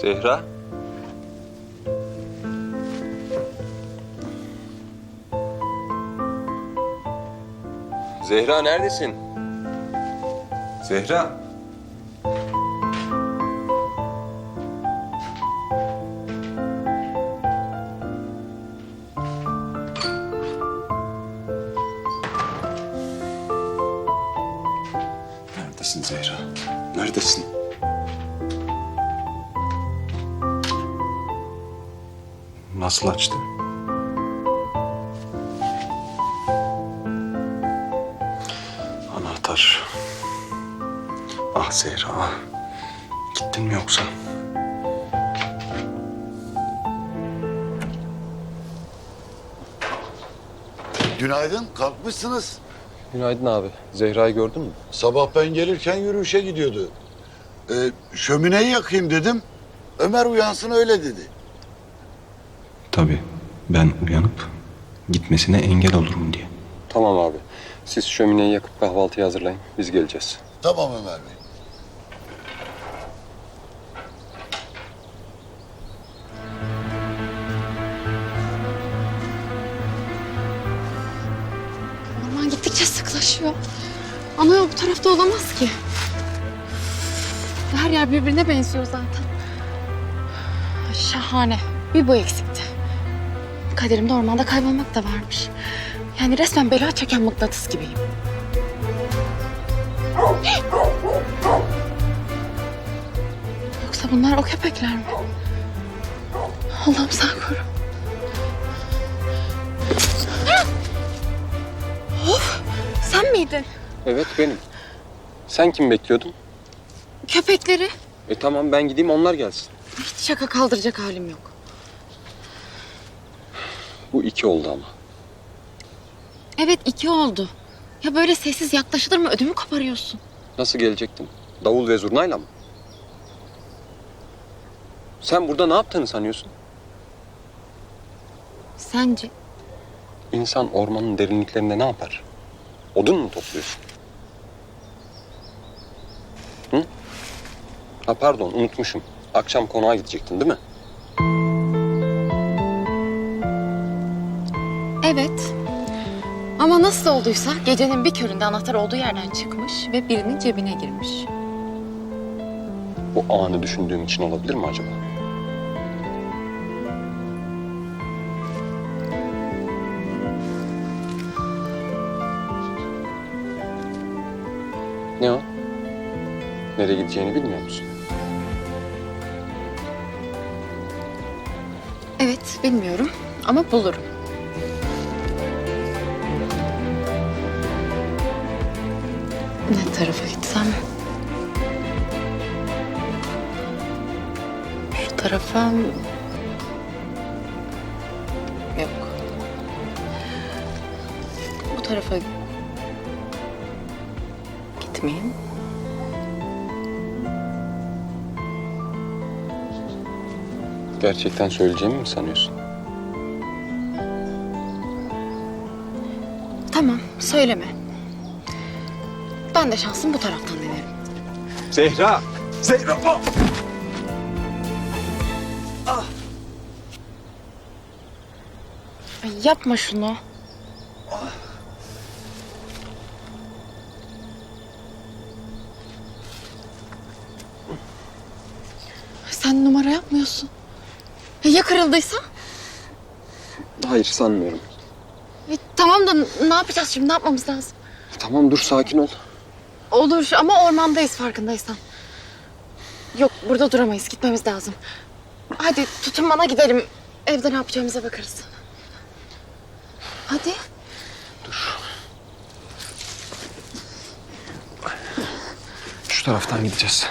Zehra? Zehra neredesin? Zehra? Neredesin Zehra? Neredesin? Nasıl açtı? Anahtar. Ah Zehra. ah. Gittin mi yoksa? Günaydın, kalkmışsınız. Günaydın abi. Zehra'yı gördün mü? Sabah ben gelirken yürüyüşe gidiyordu. Ee, şömineyi yakayım dedim. Ömer uyansın öyle dedi. Tabii. Ben uyanıp gitmesine engel olurum diye. Tamam abi. Siz şömineyi yakıp kahvaltıyı hazırlayın. Biz geleceğiz. Tamam Ömer Bey. Orman gittikçe sıklaşıyor. Ana yol bu tarafta olamaz ki. Her yer birbirine benziyor zaten. Şahane. Bir bu eksikti. Kaderimde ormanda kaybolmak da varmış. Yani resmen bela çeken mıknatıs gibiyim. Yoksa bunlar o köpekler mi? Allah'ım sen koru. Of! Sen miydin? Evet benim. Sen kim bekliyordun? Köpekleri. E tamam ben gideyim onlar gelsin. Hiç şaka kaldıracak halim yok. Bu iki oldu ama. Evet iki oldu. Ya böyle sessiz yaklaşılır mı? Ödümü koparıyorsun. Nasıl gelecektim? Davul ve zurnayla mı? Sen burada ne yaptığını sanıyorsun? Sence? İnsan ormanın derinliklerinde ne yapar? Odun mu topluyorsun? Hı? Ha pardon unutmuşum. Akşam konağa gidecektin değil mi? Evet. Ama nasıl olduysa gecenin bir köründe anahtar olduğu yerden çıkmış ve birinin cebine girmiş. Bu anı düşündüğüm için olabilir mi acaba? Ne o? Nereye gideceğini bilmiyor musun? Evet bilmiyorum ama bulurum. Ne tarafa gitsem? Şu tarafa... Yok. Bu tarafa gitmeyeyim. Gerçekten söyleyeceğimi mi sanıyorsun? Tamam söyleme. Ben de şansım bu taraftan denerim. Zehra! Zehra! Ay yapma şunu. Sen numara yapmıyorsun. E, Ya kırıldıysa? Hayır sanmıyorum. E, tamam da ne yapacağız şimdi? Ne yapmamız lazım? Tamam dur sakin ol. Olur ama ormandayız farkındaysan. Yok burada duramayız. Gitmemiz lazım. Hadi tutun bana gidelim. Evde ne yapacağımıza bakarız. Hadi. Şu taraftan gideceğiz.